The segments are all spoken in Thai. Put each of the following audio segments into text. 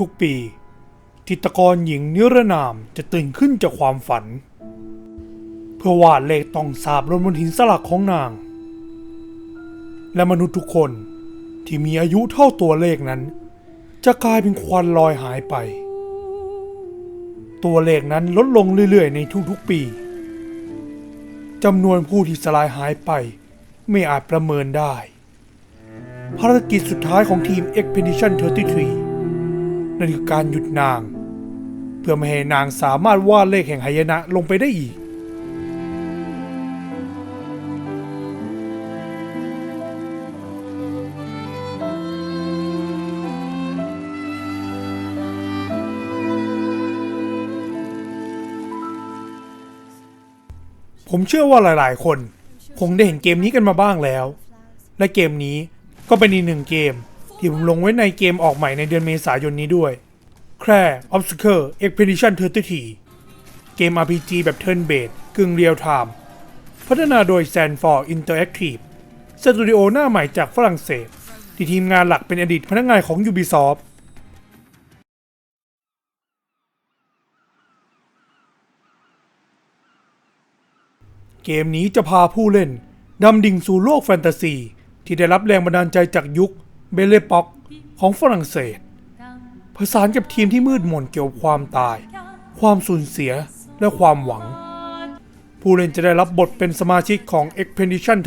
ทุกๆปี จิตรกรหญิงนิรนามจะตื่นขึ้นจากความฝัน เพื่อวาดเลขต้องสาบลงบนหินสลักของนาง และมนุษย์ทุกคนที่มีอายุเท่าตัวเลขนั้น จะกลายเป็นควันลอยหายไป ตัวเลขนั้นลดลงเรื่อยๆ ในทุกๆปีจำนวนผู้ที่สลายหายไปไม่อาจประเมินได้ ภารกิจสุดท้ายของทีม Expedition 33 นั่นคือการหยุดนาง เพื่อไม่ให้นางสามารถวาดเลขแห่งหายนะลงไปได้อีก ผมเชื่อว่าหลาย ๆ คน คงได้เห็นเกมนี้กันมาบ้างแล้ว และเกมนี้ก็เป็นอีกหนึ่งเกม ที่ผมลงไว้ในเกมออกใหม่ในเดือนเมษายนนี้ด้วย แคร่ Obstacle Expedition 33เกม RPG แบบ Turn Based กึ่งเรียลไทม์พัฒนาโดย Sandford Interactive สตูดิโอหน้าใหม่จากฝรั่งเศส ที่ทีมงานหลักเป็นอดีตพนักงานของ Ubisoft เกมนี้จะพาผู้เล่นดำดิ่งสู่โลกแฟนตาซี ที่ได้รับแรงบันดาลใจจากยุค เบเลป็อกของฝรั่งเศสผสานกับทีมที่มืดมนเกี่ยวกับความตาย ความสูญเสียและความหวัง ผู้เล่นจะได้รับบทเป็นสมาชิกของ Expedition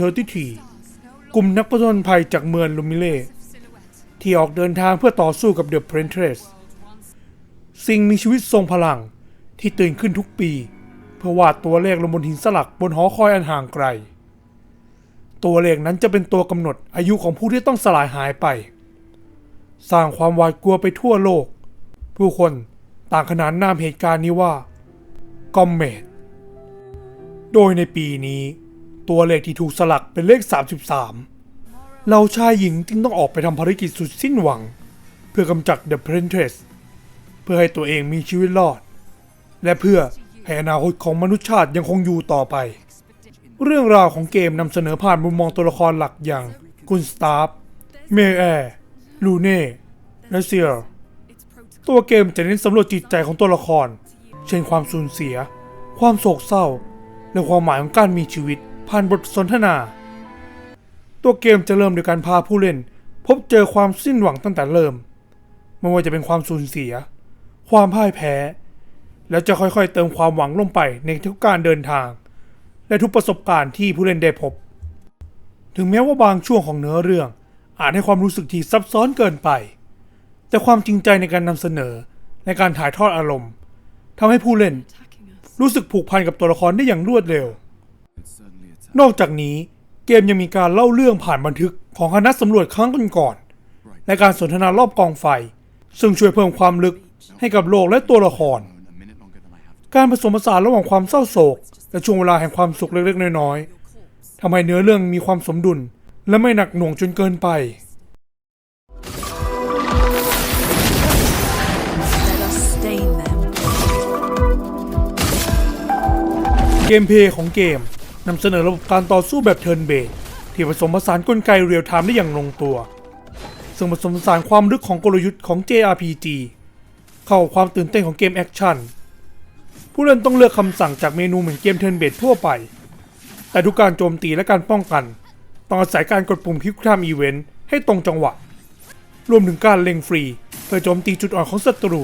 33 กลุ่มนักผจญภัยจากเมืองลูมิเล่ ที่ออกเดินทางเพื่อต่อสู้กับ The Printress สิ่งมีชีวิตทรงพลังที่ตื่นขึ้นทุกปี เพื่อวาดตัวเลขลงบนหินสลักบนหอคอยอันห่างไกล ตัวเลขนั้นจะเป็นตัวกำหนดอายุของผู้ที่ต้องสลายหายไป สร้างความหวาดกลัวไปทั่วโลก ผู้คนต่างขนานนามเหตุการณ์นี้ว่า กอมเมดโดยในปีนี้ ตัวเลขที่ถูกสลักเป็นเลข 33 เราชายหญิงจึงต้องออกไปทำภารกิจสุดสิ้นหวัง เพื่อกำจัด The Princess เพื่อให้ตัวเองมีชีวิตรอด และเพื่อให้อนาคตของมนุษยชาติยังคงอยู่ต่อไป เรื่องราวของเกมนำเสนอผ่านมุมมองตัวละครหลักอย่างกุนสตาร์ฟเมแอร์ลูเน่และเซียร์ตัวเกมจะเน้นสำรวจจิตใจของตัวละคร เช่นความสูญเสีย ความโศกเศร้า และความหมายของการมีชีวิต ผ่านบทสนทนา ตัวเกมจะเริ่มโดยการพาผู้เล่น พบเจอความสิ้นหวังตั้งแต่เริ่ม ไม่ว่าจะเป็นความสูญเสีย ความพ่ายแพ้ แล้วจะค่อยๆ เติมความหวังลงไปในทุกการเดินทาง และทุกประสบการณ์ที่ผู้เล่นได้พบ ถึงแม้ว่าบางช่วงของเนื้อเรื่อง อาจให้ความรู้สึกที่ซับซ้อนเกินไป แต่ความจริงใจในการนำเสนอในการถ่ายทอดอารมณ์ทำให้ผู้เล่น รู้สึกผูกพันกับตัวละครได้อย่างรวดเร็ว นอกจากนี้เกมยังมีการเล่าเรื่องผ่านบันทึกของคณะสำรวจครั้งก่อนๆและการสนทนารอบกองไฟ ซึ่งช่วยเพิ่มความลึกให้กับโลกและตัวละคร การผสมผสานระหว่างความเศร้าโศก และช่วงเวลาแห่งความสุขเล็กๆ น้อยๆทำให้เนื้อเรื่องมีความสมดุล และไม่หนักหน่วงจนเกินไป เกมเพย์ของเกมนำเสนอระบบการต่อสู้แบบเทิร์นเบสที่ผสมผสานกลไกเรียลไทม์ได้อย่างลงตัว ซึ่งผสมผสานความลึกของกลยุทธ์ของ JRPG เข้าความตื่นเต้นของเกมแอคชั่น ผู้เล่นต้องเลือกคำสั่งจากเมนูเหมือนเกมเทิร์นเบสทั่วไป แต่ทุกการโจมตีและการป้องกัน ต้องอาศัยการกดปุ่มคลิกไทม์อีเวนต์ให้ตรงจังหวะ รวมถึงการเล็งฟรีเพื่อโจมตีจุดอ่อนของศัตรู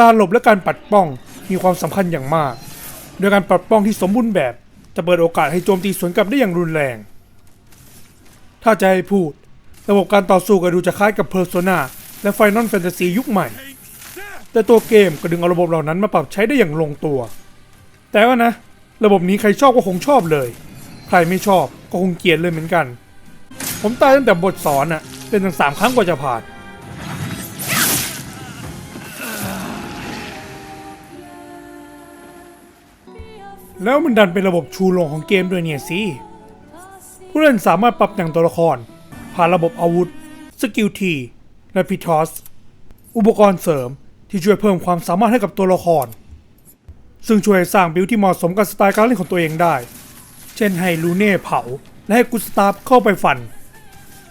การหลบและการปัดป้องมีความสำคัญอย่างมาก โดยการปรับป้องที่สมบูรณ์แบบจะเปิดโอกาสให้โจมตีสวนกลับได้อย่างรุนแรง ถ้าจะให้พูด ระบบการต่อสู้ก็ดูจะคล้ายกับ Persona และ Final Fantasy ยุคใหม่ แต่ตัวเกมก็ดึงเอาระบบเหล่านั้นมาปรับใช้ได้อย่างลงตัว แต่ว่านะ ระบบนี้ใครชอบก็คงชอบเลย ใครไม่ชอบก็คงเกลียดเลยเหมือนกัน ผมตายตั้งแต่บทสอนอะเล่นตั้งสามครั้งกว่าจะผ่าน แล้วมันดันเป็นระบบชูโรงของเกมด้วยเนี่ยสิผู้เล่นสามารถปรับแต่งตัวละคร ผ่านระบบอาวุธ สกิลทีและพิทอส อุปกรณ์เสริม ที่ช่วยเพิ่มความสามารถให้กับตัวละคร ซึ่งช่วยสร้างบิลที่เหมาะสมกับสไตล์การเล่นของตัวเองได้ เช่นให้ลูเน่เผา และให้กุสตาฟเข้าไปฟัน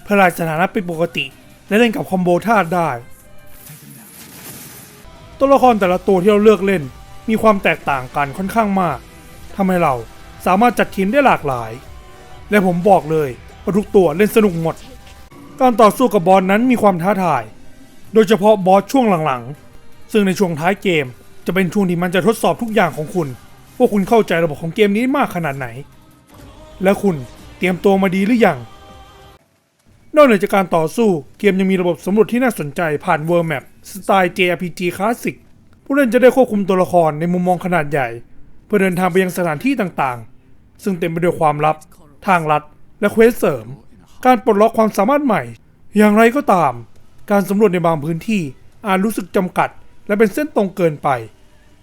เพื่อลายสถานะเป็นปกติ และเล่นกับคอมโบธาตุได้ ตัวละครแต่ละตัวที่เราเลือกเล่น มีความแตกต่างกันค่อนข้างมากทำให้เราสามารถจัดทีมได้หลากหลาย และผมบอกเลยว่าทุกตัวเล่นสนุกหมด การต่อสู้กับบอสนั้นมีความท้าทาย โดยเฉพาะบอสช่วงหลังๆ ซึ่งในช่วงท้ายเกม จะเป็นช่วงที่มันจะทดสอบทุกอย่างของคุณ ว่าคุณเข้าใจระบบของเกมนี้มากขนาดไหน และคุณเตรียมตัวมาดีหรือยัง นอกเหนือจากการต่อสู้เกมยังมีระบบสำรวจที่น่าสนใจผ่าน World Map สไตล์ JRPG คลาสสิกผู้เล่นจะได้ควบคุมตัวละครในมุมมองขนาดใหญ่ เพื่อเดินทางไปยังสถานที่ต่างๆ ซึ่งเต็มไปด้วยความลับ ทางลัด และเควสเสริม การปลดล็อกความสามารถใหม่ อย่างไรก็ตาม การสำรวจในบางพื้นที่อาจรู้สึกจำกัด และเป็นเส้นตรงเกินไป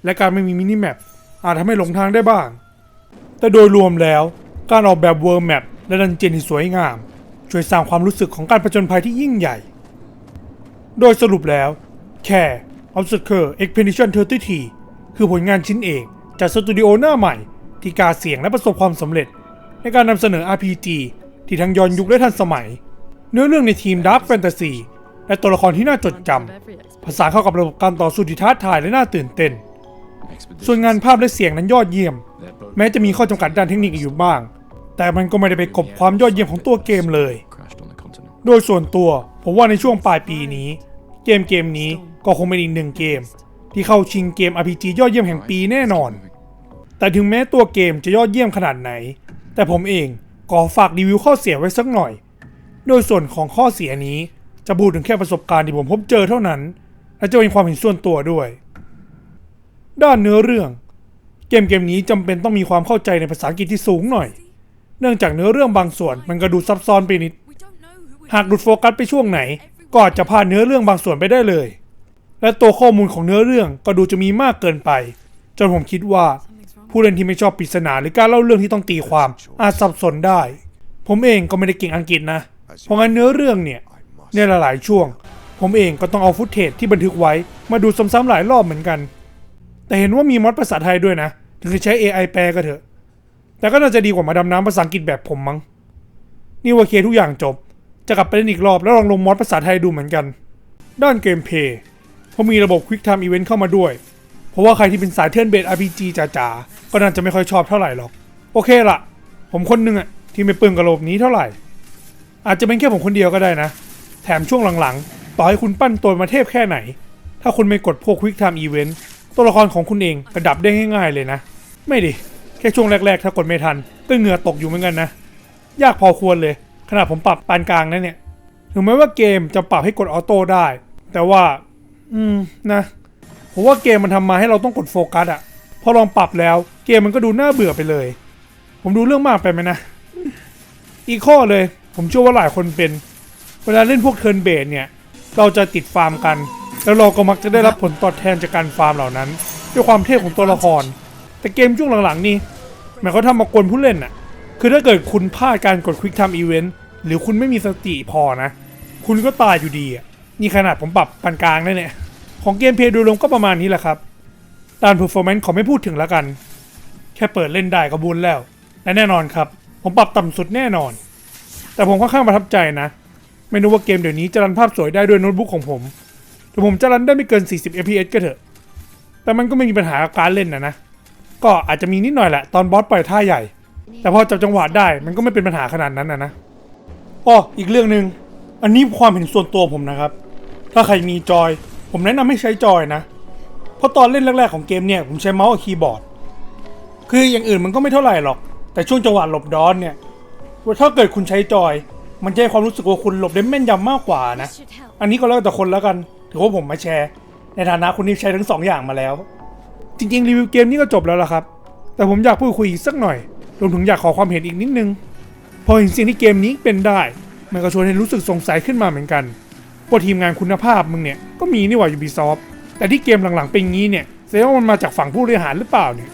และการไม่มีมินิแมปอาจทำให้หลงทางได้บ้าง แต่โดยรวมแล้วการออกแบบ World Map และดันเจียนที่สวยงาม ช่วยสร้างความรู้สึกของการผจญภัยที่ยิ่งใหญ่ โดยสรุปแล้วแค่ Obstacle Expedition 30คือผลงานชิ้นเอกจากสตูดิโอหน้าใหม่ ที่กล้าเสี่ยงและประสบความสำเร็จ ในการนำเสนอ RPG ที่ทั้งย้อนยุคและทันสมัย เนื้อเรื่องในทีม Dark Fantasy และตัวละครที่น่าจดจำผสานเข้ากับระบบการต่อสู้ที่ท้าทายและน่าตื่นเต้น ส่วนงานภาพและเสียงนั้นยอดเยี่ยม แม้จะมีข้อจำกัดด้านเทคนิคอยู่บ้าง แต่มันก็ไม่ได้ไปกบความยอดเยี่ยมของตัวเกมเลย โดยส่วนตัวผมว่าในช่วงปลายปีนี้ เกมเกมนี้ก็คงเป็นอีกหนึ่งเกม ที่เข้าชิงเกม RPG ยอดเยี่ยมแห่งปีแน่นอน แต่ถึงแม้ตัวเกมจะยอดเยี่ยมขนาดไหน แต่ผมเองก็ฝากรีวิวข้อเสียไว้สักหน่อย โดยส่วนของข้อเสียนี้ จะพูดถึงแค่ประสบการณ์ที่ผมพบเจอเท่านั้น และจะเป็นความเห็นส่วนตัวด้วย ด้านเนื้อเรื่อง เกมเกมนี้จำเป็นต้องมีความเข้าใจในภาษาอังกฤษที่สูงหน่อย เนื่องจากเนื้อเรื่องบางส่วนมันก็ดูซับซ้อนไปนิด หากหลุดโฟกัสไปช่วงไหน ก็อาจจะพลาดเนื้อเรื่องบางส่วนไปได้เลย และตัวข้อมูลของเนื้อเรื่องก็ดูจะมีมากเกินไป จนผมคิดว่า ผู้เล่นที่ไม่ชอบปริศนาหรือการเล่าเรื่องที่ต้องตีความอาจสับสนได้ ผมเองก็ไม่ได้เก่งอังกฤษนะ เพราะงั้นเนื้อเรื่องเนี่ย ในหลายๆช่วง ผมเองก็ต้องเอาฟุตเทจที่บันทึกไว้มาดูซ้ำๆหลายรอบเหมือนกัน แต่เห็นว่ามีมอดภาษาไทยด้วยนะ ถึงจะใช้ AI แปลก็เถอะ แต่ก็น่าจะดีกว่ามาดำน้ำภาษาอังกฤษแบบผมมั้ง นี่ว่าเคทุกอย่างจบ จะกลับไปเล่นอีกรอบแล้วลองลงมอดภาษาไทยดูเหมือนกัน ด้านเกมเพย์เขามีระบบ Quick Time Event เข้ามาด้วย เพราะว่าใครที่เป็นสายเทิร์นเบส RPG จ๋าๆ ก็น่าจะไม่ค่อยชอบเท่าไหร่หรอก โอเคละผมคนหนึงอะที่ไม่ปึงกับระบบนี้เท่าไหร่ อาจจะเป็นแค่ผมคนเดียวก็ได้นะ แถมช่วงหลังๆ ต่อให้คุณปั้นตัวมาเทพแค่ไหน ถ้าคุณไม่กดพวก Quick Time Event ตัวละครของคุณเองกระดับได้ง่ายๆเลยนะ ไม่ดิ แค่ช่วงแรกๆ ถ้ากดไม่ทัน ก็เหงื่อตกอยู่เหมือนกันนะ ยากพอควรเลย ขนาดผมปรับปานกลางนะเนี่ย ถึงแม้ว่าเกมจะปรับให้กดออโต้ได้ แต่ว่า อืมนะผมว่าเกมมันทำมาให้เราต้องกดโฟกัสอะพอลองปรับแล้วเกมมันก็ดูน่าเบื่อไปเลย ผมดูเรื่องมากไปไหมนะ อีกข้อเลย ผมเชื่อว่าหลายคนเป็น เวลาเล่นพวกเทิร์นเบสเนี่ย เราจะติดฟาร์มกัน แล้วเราก็มักจะได้รับผลตอบแทนจากการฟาร์มเหล่านั้น ด้วยความเทพของตัวละคร แต่เกมช่วงหลังๆนี่หมายเขาทำมากวนผู้เล่นน่ะคือถ้าเกิดคุณพลาดการกด Quick Time Event หรือคุณไม่มีสติพอนะ คุณก็ตายอยู่ดีอะนี่ขนาดผมปรับปานกลางได้เนี่ย ของเกมเพลย์โดยรวมก็ประมาณนี้แหละครับด้าน performance ขอไม่พูดถึงแล้วกัน แค่เปิดเล่นได้ก็บุญแล้ว และแน่นอนครับ ผมปรับต่ำสุดแน่นอน แต่ผมค่อนข้างประทับใจนะ ไม่รู้ว่าเกมเดี๋ยวนี้จะรันภาพสวยได้ด้วยโน้ตบุ๊กของผมแต่ผมจะรันได้ไม่เกิน 40 fps ก็เถอะ แต่มันก็ไม่มีปัญหากับการเล่นนะนะ ก็อาจจะมีนิดหน่อยแหละตอนบอสปล่อยท่าใหญ่ แต่พอจับจังหวะได้มันก็ไม่เป็นปัญหาขนาดนั้นนะนะอ้ออีกเรื่องหนึ่งอันนี้ความเห็นส่วนตัวผมนะครับ ถ้าใครมีจอย ผมแนะนำให้ใช้จอยนะ เพราะตอนเล่นแรกๆของเกมเนี่ยผมใช้เมาส์กับคีย์บอร์ด คืออย่างอื่นมันก็ไม่เท่าไหร่หรอก แต่ช่วงจังหวะหลบดอนเนี่ย ถ้าเกิดคุณใช้จอย มันจะให้ความรู้สึกว่าคุณหลบได้แม่นยำมากกว่านะ อันนี้ก็แล้วแต่คนแล้วกัน ถือว่าผมมาแชร์ ในฐานะคนที่ใช้ทั้งสองอย่างมาแล้ว จริงๆ รีวิวเกมนี้ก็จบแล้วล่ะครับ แต่ผมอยากพูดคุยอีกสักหน่อย รวมถึงอยากขอความเห็นอีกนิดนึง พอเห็นสิ่งที่เกมนี้เป็นได้ มันก็ชวนให้รู้สึกสงสัยขึ้นมาเหมือนกัน ว่าทีมงานคุณภาพมึงเนี่ย ก็มีนี่หว่า Ubisoft แต่ที่เกมหลังๆเป็นงี้เนี่ยแสดงว่ามันมาจากฝั่งผู้บริหารหรือเปล่าเนี่ย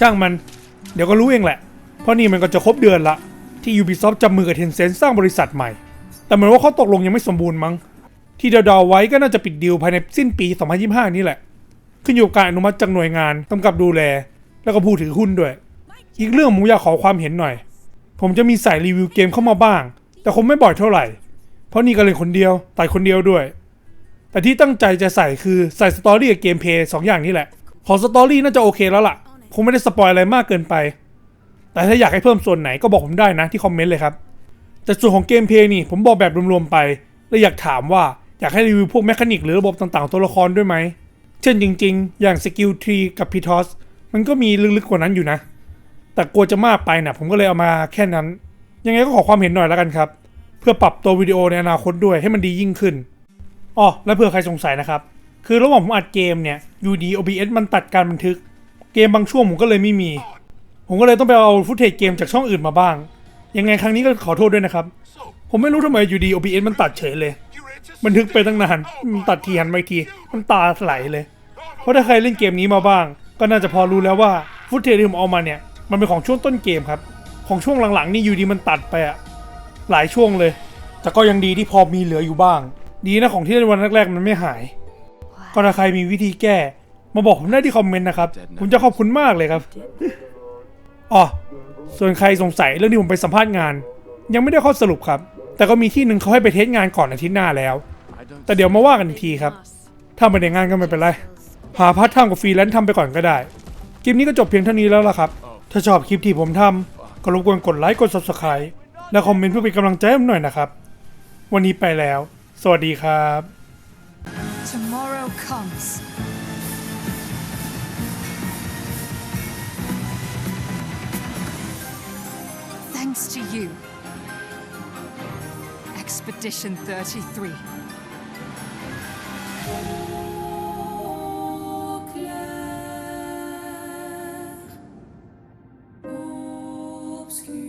ช่างมัน เดี๋ยวก็รู้เองแหละ เพราะนี่มันก็จะครบเดือนละ ที่ Ubisoft จับมือกับ Tencent สร้างบริษัทใหม่ แต่เหมือนว่าเขาตกลงยังไม่สมบูรณ์มั้ง ที่เดาๆไว้ก็น่าจะปิดดีลภายในสิ้นปี 2025 นี่แหละ ขึ้นอยู่กับการอนุมัติจากหน่วยงานกำกับดูแล แล้วก็ผู้ถือหุ้นด้วย อีกเรื่องผมอยากขอความเห็นหน่อย ผมจะมีใส่รีวิวเกมเข้ามาบ้าง แต่คงไม่บ่อยเท่าไหร่ เพราะนี่ก็เล่นคนเดียวตายคนเดียวด้วย แต่ที่ตั้งใจจะใส่คือใส่สตอรี่กับเกมเพย์สองอย่างนี้แหละ ของสตอรี่น่าจะโอเคแล้วล่ะ คงไม่ได้สปอยอะไรมากเกินไป แต่ถ้าอยากให้เพิ่มส่วนไหนก็บอกผมได้นะที่คอมเมนต์เลยครับ แต่ส่วนของเกมเพลย์นี่ผมบอกแบบรวมๆไป และอยากถามว่าอยากให้รีวิวพวกแมคานิกหรือระบบต่างๆตัวละครด้วยไหม เช่นจริงๆ อย่างสกิลทรีกับพีทอสมันก็มีลึกๆกว่านั้นอยู่นะ แต่กลัวจะมากไปนะผมก็เลยเอามาแค่นั้น ยังไงก็ขอความเห็นหน่อยแล้วกันครับ เพื่อปรับตัววิดีโอในอนาคตด้วยให้มันดียิ่งขึ้นอ๋อและเผื่อใครสงสัยนะครับ คือระหว่างผมอัดเกมเนี่ยอยู่ดี OBS มันตัดการบันทึก เกมบางช่วงผมก็เลยไม่มี ผมก็เลยต้องไปเอาฟุตเทจเกมจากช่องอื่นมาบ้าง ยังไงครั้งนี้ก็ขอโทษด้วยนะครับ ผมไม่รู้ทำไมอยู่ดี OBS มันตัดเฉยเลย บันทึกไปตั้งนานมันตัดทีหันไปทีมันตาไหลเลย เพราะถ้าใครเล่นเกมนี้มาบ้าง ก็น่าจะพอรู้แล้วว่าฟุตเทจที่ผมเอามาเนี่ยมันเป็นของช่วงต้นเกมครับ ของช่วงหลังๆนี่อยู่ดีมันตัดไปอะหลายช่วงเลย แต่ก็ยังดีที่พอมีเหลืออยู่บ้าง ดีนะของที่เล่นวันแรกๆมันไม่หาย ก็ถ้าใครมีวิธีแก้ มาบอกผมได้ที่คอมเมนต์นะครับ ผมจะขอบคุณมากเลยครับ อ๋อส่วนใครสงสัยเรื่องที่ผมไปสัมภาษณ์งาน ยังไม่ได้ข้อสรุปครับ แต่ก็มีที่หนึ่งเขาให้ไปเทสงานก่อนอาทิตย์หน้าแล้ว แต่เดี๋ยวมาว่ากันอีกทีครับ ถ้าไม่ได้งานก็ไม่เป็นไรหาพาร์ทไทม์กับฟรีแลนซ์ทำไปก่อนก็ได้คลิปนี้ก็จบเพียงเท่านี้แล้วล่ะครับ ถ้าชอบคลิปที่ผมทำก็รบกวนกดไลค์กด subscribe และคอมเมนต์เพื่อเป็นกำลังใจให้ผมหน่อยนะครับ วันนี้ไปแล้ว สวัสดีครับ Tomorrow comes. You. Expedition 33. obscur